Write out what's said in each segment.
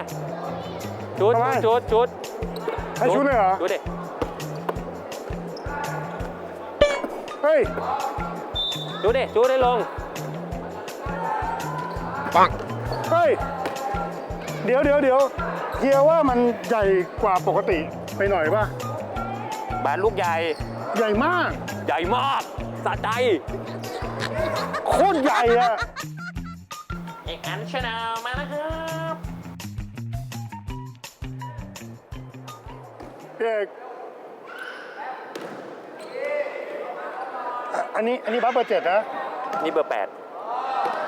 ยชุดทำไมชุดชุดให้ชุดเลยเหรอ ชุดดิเฮ้ย ชุดดิชุดได้ลงเฮ้ย เดี๋ยวเดี๋ยวเดี๋ยวเฮียว่ามันใหญ่กว่าปกติไปหน่อยป่ะบาสลูกใหญ่ ใหญ่มาก ใหญ่มากสะใจ โคตรใหญ่อะอีกอันชนะมานะครับ พี่เอกอะอันนี้อันนี้บัฟเบอร์เจ็ดนะ นี่เบอร์แปด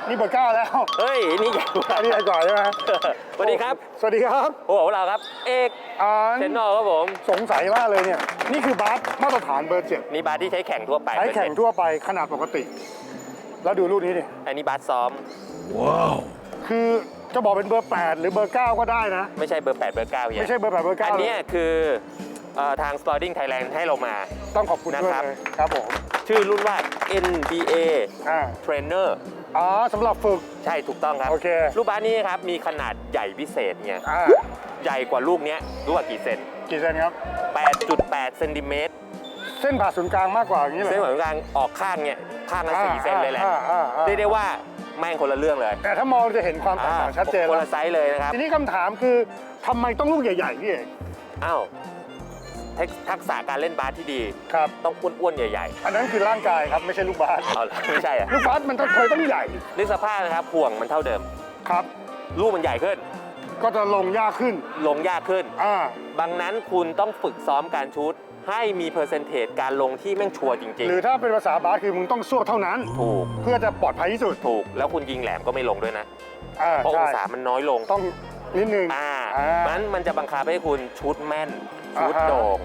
นี่เบอร์เก้าแล้ว เฮ้ย นี่ใหญ่กว่า อันนี้ใหญ่กว่าใช่ไหมสวัสดีครับ สวัสดีครับ โอ้โหเราครับ เอกอ่าเซนนอลครับผม สงสัยมากเลยเนี่ย นี่คือบัฟมาตรฐานเบอร์เจ็ดนี่บาสที่ใช้แข่งทั่วไปใช้แข่งทั่วไปขนาดปกติ แล้วดูรูปนี้ดิ อันนี้บาสซ้อม คือ จะบอกเป็นเบอร์ 8 หรือเบอร์ 9 ก็ได้นะ ไม่ใช่เบอร์แปดเบอร์เก้าเฮียไม่ใช่เบอร์ 8 เบอร์ 9อันเนี้ยคือเอ่อทาง Sporting Thailand ให้เรามา ต้องขอบคุณด้วยนะครับ เลยครับผมชื่อรุ่นว่า NBA อ่า Trainer อ๋อสำหรับฝึก ใช่ถูกต้องครับ โอเค ลูกบาสนี้ครับ มีขนาดใหญ่พิเศษไงอ่าใหญ่กว่าลูกเนี้ยรู้ว่ากี่เซน กี่เซนครับ 8.8เซนติเมตรเส้นผ่าศูนย์กลางมากกว่าอย่างนี้เหรอ เส้นผ่านศูนย์กลางออกข้างเนี่ยข้างละอ่าสี่เซนเลยแหละอ่าอ่าอ่า เรียกได้ว่า แม่งคนละเรื่องเลยแต่ถ้ามองจะเห็นความแตกต่างชัดเจนคนแล้วละไซส์เลยนะครับ ทีนี้คำถามคือทำไมต้องลูกใหญ่ๆพี่เอกอ้าวเทคทักษะการเล่นบาสที่ดีครับต้องอ้วนๆใหญ่อันนั้นคือร่างกายครับไม่ใช่ลูกบาสๆเอาเหรอไม่ใช่อะลูกบาสมันต้องเคยต้องใหญ่นึกสภาพนะครับห่วงมันเท่าเดิมครับ ลูกมันใหญ่ขึ้น ก็จะลงยากขึ้น ลงยากขึ้นอ่าดังนั้นคุณต้องฝึกซ้อมการชูต ให้มีเปอร์เซนเทจการลงที่แม่งชัวร์จริงหรือถ้าเป็นภาษาบาสคือมึงต้องสวบเท่านั้น ๆ ถูก เพื่อจะปลอดภัยที่สุดถูก แล้วคุณยิงแหลมก็ไม่ลงด้วยนะ อ่าเพราะอใช่งศามันน้อยลง ต้องนิดนึงอ่าอ่านั้นมันจะบังคับให้คุณชุดแม่น ชุดอ่าฮะ โด่ง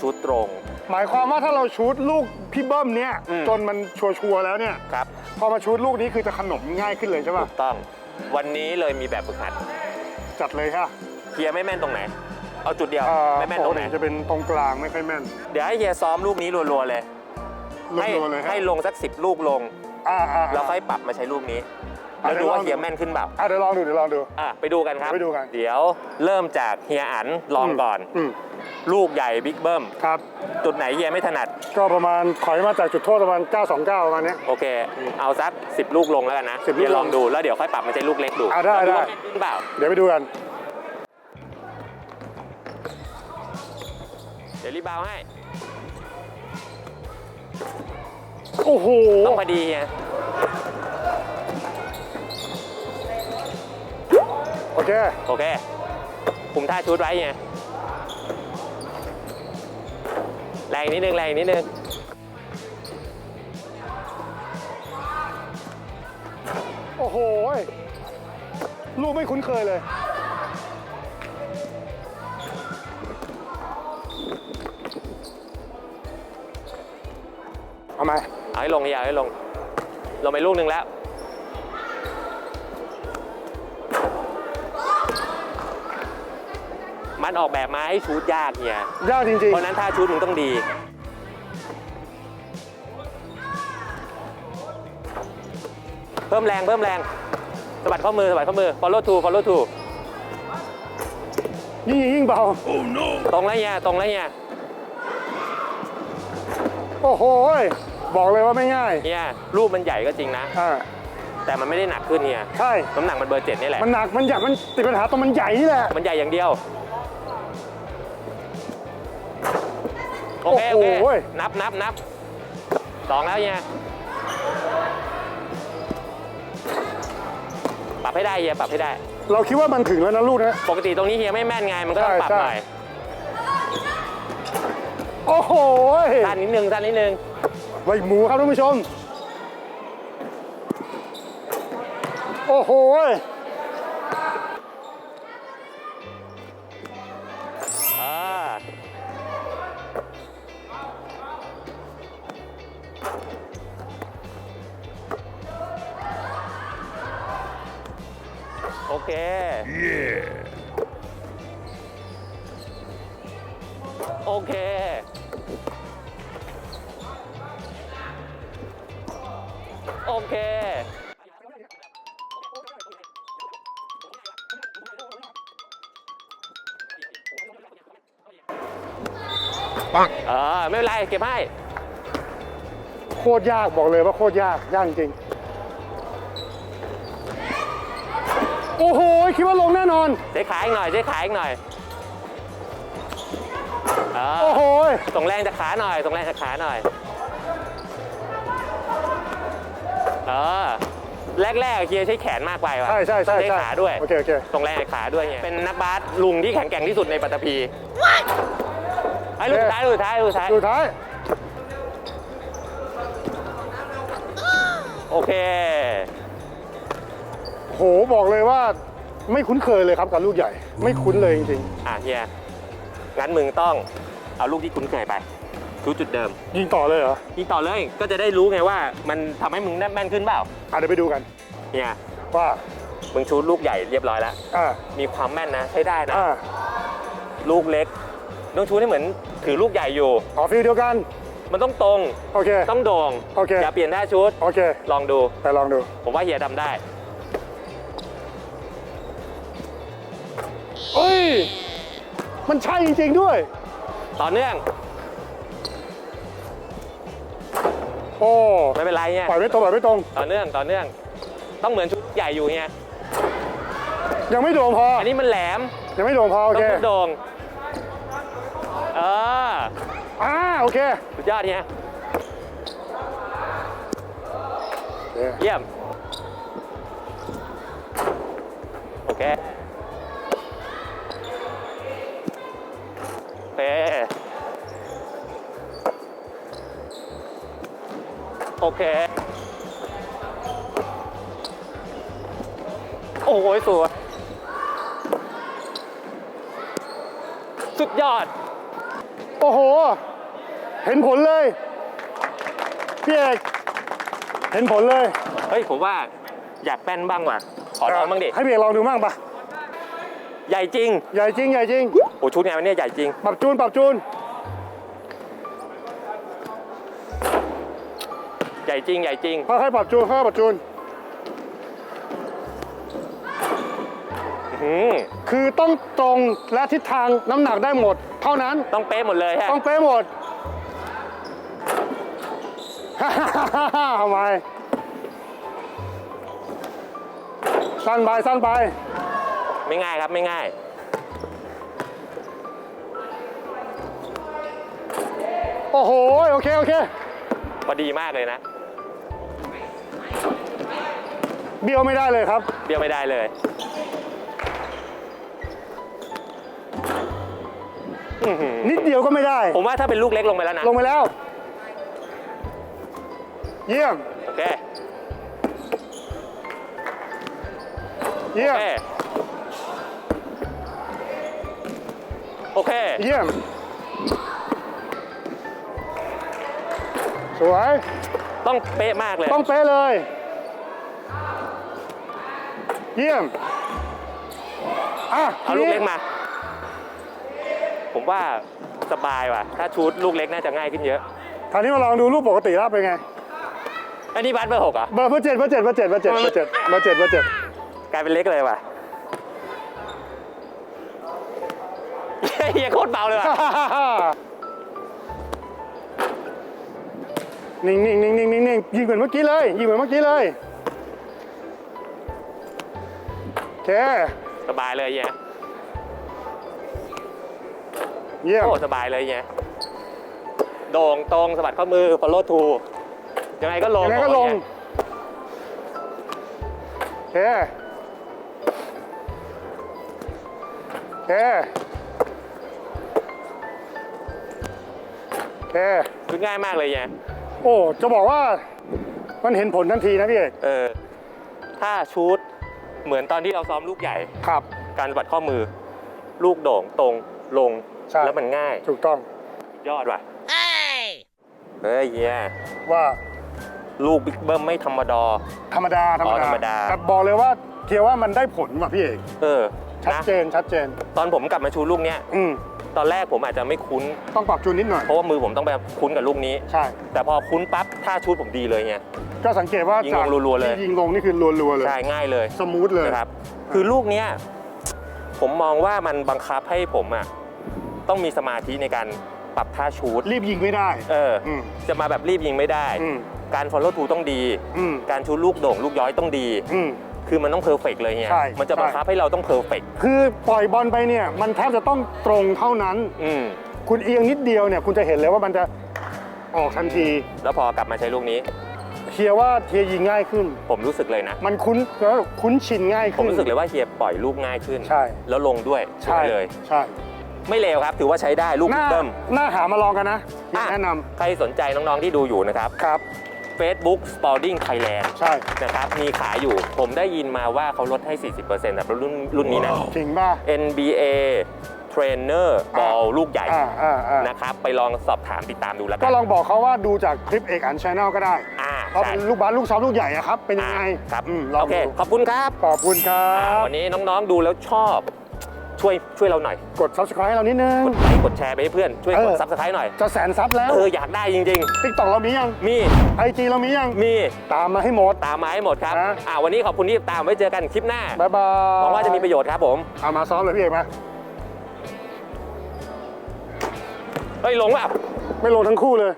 ชุดตรง หมายความว่าถ้าเราชูดลูกพี่เบิ้มเนี่ยอืม จนมันชัวร์ๆแล้วเนี่ย ครับ พอมาชูดลูกนี้คือจะขนมง่ายขึ้นเลยใช่ถูป่ะกต้อง วันนี้เลยมีแบบฝึกหัดจัดเลยค่ะเฮียไม่แม่นตรงไหน เอาจุดเดียวอ่าไม่แม่นตรงไหนปกติจะเป็นตรงกลางไม่ค่อยแม่น เดี๋ยวให้เฮียซ้อมลูกนี้รัวๆเลยให้รัวๆเลยฮะให้ลงสักสิบลูกลงอ่าอ่าแล้วค่อยปรับมาใช้ลูกนี้อะแล้วดูเดี๋ยวลว่าองดูเฮียแม่นขึ้นเปล่าอะเดี๋ยวลองดูเดี๋ยวลองดูอะไปดูกันครับไปดูกันเดี๋ยวเริ่มจากเฮียอันลองก่อนอืมลูกใหญ่บิ๊กเบิ้มครับ จุดไหนเฮียไม่ถนัด ก็ประมาณถอยมาจากจุดโทษประมาณ 929 ประมาณเนี้ยโอเค เอาสักสิบลูกลงแล้วกันนะ10ลูกเฮียลองดูแล้วเดี๋ยวค่อยปรับมาใช้ลูกเล็กดูอะได้แล้วว่าได้แม่นขึ้นเปล่าเดี๋ยวไปดูกัน เดี๋ยวรีบาวให้ โอ้โห ต้องพอดีเฮียโอเค โอเคคุมท่าชุดไว้เฮียแรงนิดนึงแรงนิดนึงโอ้โหลูกไม่คุ้นเคยเลย เอาไหมเอาให้ลงเฮียเอาให้ลง ลงไปลูกหนึ่งแล้ว มันออกแบบมาให้ชูดยากเฮียยากจริงเพราะฉะนั้นท่าชูดมึงต้องดี เพิ่มแรงเพิ่มแรงสะบัดข้อมือสะบัดข้อมือ follow to follow to ๆ ยิ่งยิ่งเบา ตรงแล้วเฮียตรงแล้วเฮียโอ้โห บอกเลยว่าไม่ง่ายเฮียรูปมันใหญ่ก็จริงนะ อ่าแต่มันไม่ได้หนักขึ้นเฮียใช่ น้ำหนักมันเบอร์เจ็ดนี่แหละ มันหนักมันใหญ่มันติดปัญหาตรงมันใหญ่นี่แหละ มันใหญ่อย่างเดียว โอเคโอโอ้เคโหนับนับนับสองแล้วเฮียปรับให้ได้เฮียปรับให้ได้ เราคิดว่ามันถึงแล้วนะลูกนะ ปกติตรงนี้เฮียไม่แม่นไงมันก็ต้องใช่ปรับใช่ หน่อยโอ้โหสั้นนิดนึงสั้นนิดนึง ไว้หมูครับท่านผู้ชม โอ้โหอ่าโอเคโอเค ค ปังเออไม่เป็นไรเก็บให้ โคตรยากบอกเลยว่าโคตรยากยากจริงโอ้โหคิดว่าลงแน่นอน เจ๊ขายอีกหน่อย เจ๊ขายอีกหน่อยอโอ้โหส่งแรงจะขาหน่อยส่งแรงจะขาหน่อย เออแรกๆเฮียใช้แขนมากไปว่ะใช่ใช่ใช่ต้องใช้ใช่ขาด้วยโอเคโอเคส่งแรงจากขาด้วยเนี่ยเป็นนักบาสลุงที่แข็งแกร่งที่สุดในปัตตภีไอ้ลูกสุดท้ายลูกสุดท้ายลูกสุดท้ายสุดท้ายโอเค โหบอกเลยว่าไม่คุ้นเคยเลยครับกับลูกใหญ่ ไม่คุ้นเลยจริงอะเฮียงั้นมึงต้องเอาลูกที่คุ้นเคยไป ชูจุดเดิมๆยิงต่อเลยเหรอยิงต่อเลยก็จะได้รู้ไงว่ามันทำให้มึงแม่นขึ้นเปล่าอะเดี๋ยวไปดูกันเฮียว่ามึงชูลูกใหญ่เรียบร้อยแล้ว อ่ามีความแม่นนะใช้ได้นะ อ่าลูกเล็กต้องชูให้เหมือนถือลูกใหญ่อยู่ ขอฟิลเดียวกัน มันต้องตรง โอเค ต้องโด่งโอเค อย่าเปลี่ยนท่าชุด โอเค ลองดู ไปลองดู ผมว่าเฮียทำได้ เอ้ย มันใช่จริงๆด้วย ต่อเนื่อง โอ้ไม่เป็นไรเนี่ยปล่อยไม่ตรงปล่อยไม่ตรง ต่อเนื่องต่อเนื่อง ต้องเหมือนชุดใหญ่อยู่เฮียยังไม่โด่งพออันนี้มันแหลมยังไม่โด่งพอโอต้องเคชุดโด่งเอออ่าโอเคสุดยอดเฮียโอเคเยี่ยม โอเค โอเค โอ้โหสวย สุดยอด โอ้โห เห็นผลเลย พี่เอกเห็นผลเลย เฮ้ย ผมว่าอยากแป้นบ้างว่ะ ขอลองบ้างดิ ให้พี่เอกลองดูบ้างปะใหญ่จริง ใหญ่จริงใหญ่จริง โอ้ชุดไงวันนี้ใหญ่จริง ปรับจูนปรับจูน ใหญ่จริงใหญ่จริง ค่อยๆปรับจูนค่อยๆปรับจูน อืมคือต้องตรงและทิศทางน้ำหนักได้หมด เท่านั้น ต้องเป๊ะหมดเลยฮะต้องเป๊ะหมด ทำไมสั้นไปสั้นไป ไม่ง่ายครับไม่ง่าย โอ้โห โอเค โอเค พอดีมากเลยนะ เบี้ยวไม่ได้เลยครับ เบี้ยวไม่ได้เลย อื้อหือนิดเดียวก็ไม่ได้ ผมว่าถ้าเป็นลูกเล็กลงไปแล้วนะ ลงไปแล้ว เยี่ยม โอเค เยี่ยโอม เค โอเค เยี่ยม สวย ต้องเป๊ะมากเลย ต้องเป๊ะเลย เยี่ยมอะเอาลูกเล็กมา ผมว่าสบายว่ะ ถ้าชูดลูกเล็กน่าจะง่ายขึ้นเยอะคราวนี้มาลองดูรูปปกติแล้วเป็นไง อันนี้บัตเบอร์หกเหรอะเบอร์เบอร์เจ็ดเบอร์เจ็ดเบอร์เจ็ดเบอร์เจ็ดเบอร์เจ็ดเบอร์เจ็ดเบอร์เจ็ดกลายเป็นเล็กเลยว่ะเฮียโคตรเบาเลยว่ะนิ่งนิ่งนิ่งนิ่งนิ่งนิ่งยิงเหมือนเมื่อกี้เลยยิงเหมือนเมื่อกี้เลย เค สบายเลยเฮียเยี่ยม โอ้สบายเลยเฮียโด่งตรงสะบัดข้อมือ follow to ยังไงก็ลงยังไงก็ลงเฮียโอเค โอเคชุดง่ายมากเลยเฮียโอ้ จะบอกว่ามันเห็นผลทันทีนะพี่เอก เออ ถ้าชูด เหมือนตอนที่เราซ้อมลูกใหญ่ ครับ การสะบัดข้อมือ ลูกโด่งตรงลงใช่ แล้วมันง่าย ถูกต้องยอดว่ะเฮ้ยเฮียว่าลูกบิ๊กเบิ้มไม่ธรรมดา ธรรมดาธรรมอ๋อดาธรรมดา แต่บอกเลยว่าเทียว่ามันได้ผลว่ะพี่เอก เออ ชัดนะเจนชัดเจน ตอนผมกลับมาชูลูกเนี้ยอืมตอนแรกผมอาจจะไม่คุ้น ต้องปรับจูนนิดหน่อย เพราะว่ามือผมต้องไปคุ้นกับลูกนี้ ใช่ แต่พอคุ้นปั๊บท่าชูดผมดีเลยไง ก็สังเกตว่ายิงจากลงรัวๆเลย ที่ยิงลงนี่คือรัวๆเลย ใช่ง่ายเลยสมูทเลย นะครับ คือลูกเนี้ยผมมองว่ามันบังคับให้ผมอะต้องมีสมาธิในการปรับท่าชูดรีบยิงไม่ได้ เอออ ม จะมาแบบรีบยิงไม่ได้ อืมการ follow through ต้องดี อืมการชูดลูกโด่งลูกย้อยต้องดี อืม คือมันต้องเพอร์เฟกเลยเนี่ยใช่มันจะบังคับให้เราต้องเพอร์เฟกคือปล่อยบอลไปเนี่ยมันแทบจะต้องตรงเท่านั้น อืมคุณเอียงนิดเดียวเนี่ยคุณจะเห็นเลยว่ามันจะออกทันทีแล้วพอกลับมาใช้ลูกนี้ เฮียว่าเฮียยิงง่ายขึ้น ผมรู้สึกเลยนะ มันคุ้นแล้วคุ้นชินง่ายผมขึ้นรู้สึกเลยว่าเฮียปล่อยลูกง่ายขึ้น ใช่ แล้วลงด้วยสใช่วยเลย ใช่ไม่เลวครับ ถือว่าใช้ได้ลูกหน้าเบิ้มหน้าหามาลองกันนะเฮียอะแนะนำใครสนใจน้องๆที่ดูอยู่นะครับ ครับ Facebook Sporting Thailand ใช่ นะครับ มีขายอยู่ ผมได้ยินมาว่าเขาลดให้ 40%แบบรุ่นรุ่นนี้นะ จริงป่ะ NBA Trainer บอลลูกใหญ่อ่าอ่าอ่า นะครับ ไปลองสอบถามติดตามดูแล้วกัก็นลองบอกเขาว่าดูจากคลิปเอกอันชแนลก็ได้อ่าเพราะใช่เป็นลูกบาสลูกซ้อมลูกใหญ่อะครับ เป็นยังไงอ่าครับอืมลองโอเค ดูขอบคุณครับ ขอบคุณครัอ่าบ วันนี้น้องๆดูแล้วชอบ ช่วยช่วยเราหน่อย กด subscribe ให้เรานิดนึง กดไลค์กดแชร์ไปให้เพื่อน ช่วยกดเออ ซับสไครต์หน่อย จะแสนซับแล้วเออ อยากได้จริง ติ๊กต็อกเรามียังๆ มีไอจีเรามียัง มีตามมาให้หมด ตามมาให้หมดครับ นะ อ่าวันนี้ขอบคุณที่ตามไว้เจอกันคลิปหน้าบ๊ายบายหวังว่าจะมีประโยชน์ครับผม เอามาซ้อมเลยพี่เอกมาเฮ้ย ลงแบบไม่ลงทั้งคู่เลย